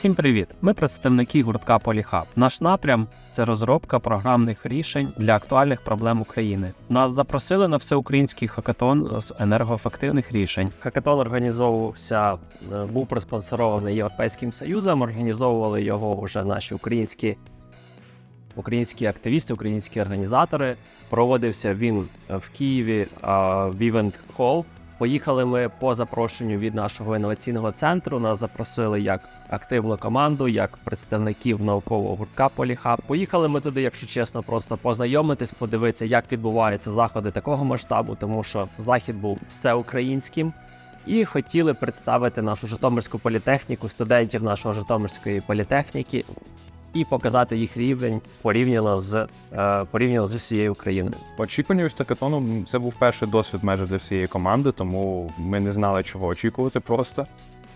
Всім привіт! Ми представники гуртка Polyhub. Наш напрям це розробка програмних рішень для актуальних проблем України. Нас запросили на всеукраїнський хакатон з енергоефективних рішень. Хакатон організовувався, е, був проспонсорований Європейським Союзом. Організовували його вже наші українські. Українські активісти, українські організатори. Проводився він в Києві в Event Hall. Поїхали ми по запрошенню від нашого інноваційного центру. Нас запросили як активну команду, як представників наукового гуртка Поліхаб. Поїхали ми туди, якщо чесно, просто познайомитись, подивитися, як відбуваються заходи такого масштабу, тому що захід був всеукраїнським. І хотіли представити нашу Житомирську політехніку, студентів нашої Житомирської політехніки і показати їх рівень порівняно з е, порівняно з усією Україною. Очікування від стакатону це був перший досвід майже для всієї команди, тому ми не знали, чого очікувати просто.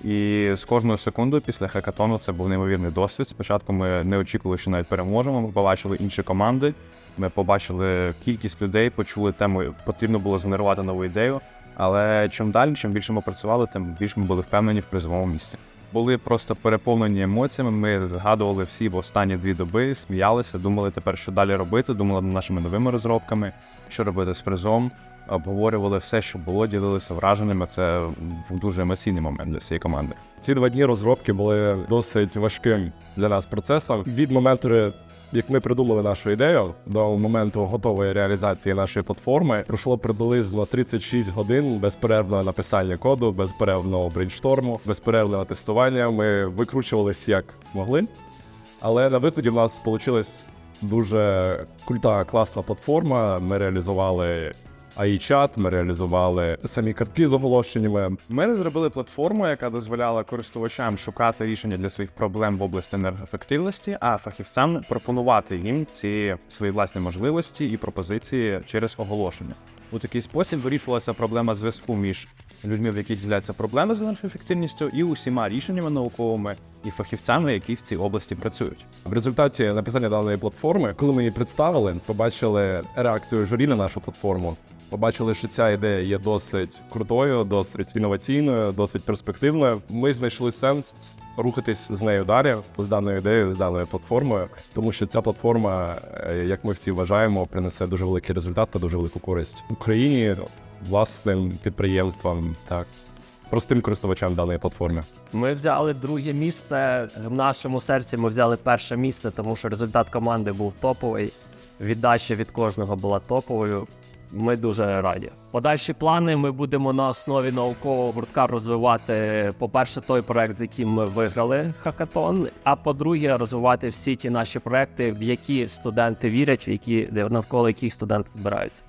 І з кожною секундою після хакатону це був неймовірний досвід. Спочатку ми не очікували, що навіть переможемо. Ми побачили інші команди. Ми побачили кількість людей, почули тему, потрібно було згенерувати нову ідею. Але чим далі, чим більше ми працювали, тим більше ми були впевнені в призовому місці. Були просто переповнені емоціями. Ми згадували всі в останні дві доби, сміялися, думали тепер, що далі робити, думали над нашими новими розробками, що робити з призом. Обговорювали все, що було, ділилися враженнями. Це був дуже емоційний момент для всієї команди. Ці два дні розробки були досить важким для нас процесом. Від моменту, як ми придумали нашу ідею, до моменту готової реалізації нашої платформи, пройшло приблизно 36 годин безперервного написання коду, безперервного брейншторму, безперервного тестування. Ми викручувалися як могли, але на виході в нас вийшла дуже крута, класна платформа. Ми реалізували AI-чат, ми реалізували самі картки з оголошеннями. Ми зробили платформу, яка дозволяла користувачам шукати рішення для своїх проблем в області енергоефективності, а фахівцям пропонувати їм ці свої власні можливості і пропозиції через оголошення. У такий спосіб вирішувалася проблема зв'язку між людьми, в яких з'являються проблеми з енергоефективністю, і усіма рішеннями науковими і фахівцями, які в цій області працюють. В результаті написання даної платформи, коли ми її представили, побачили реакцію журі на нашу платформу. Побачили, що ця ідея є досить крутою, досить інноваційною, досить перспективною. Ми знайшли сенс рухатись з нею далі, з даною ідеєю, з даною платформою, тому що ця платформа, е, як ми всі вважаємо, принесе дуже великий результат та дуже велику користь Україні, власним підприємствам, так простим користувачам даної платформи. Ми взяли друге місце. В нашому серці ми взяли перше місце, тому що результат команди був топовий. Віддача від кожного була топовою. Ми дуже раді. Подальші плани ми будемо на основі наукового гуртка розвивати, по-перше, той проект, з яким ми виграли хакатон. А по-друге, розвивати всі ті наші проекти, в які студенти вірять, в які навколо яких студенти збираються.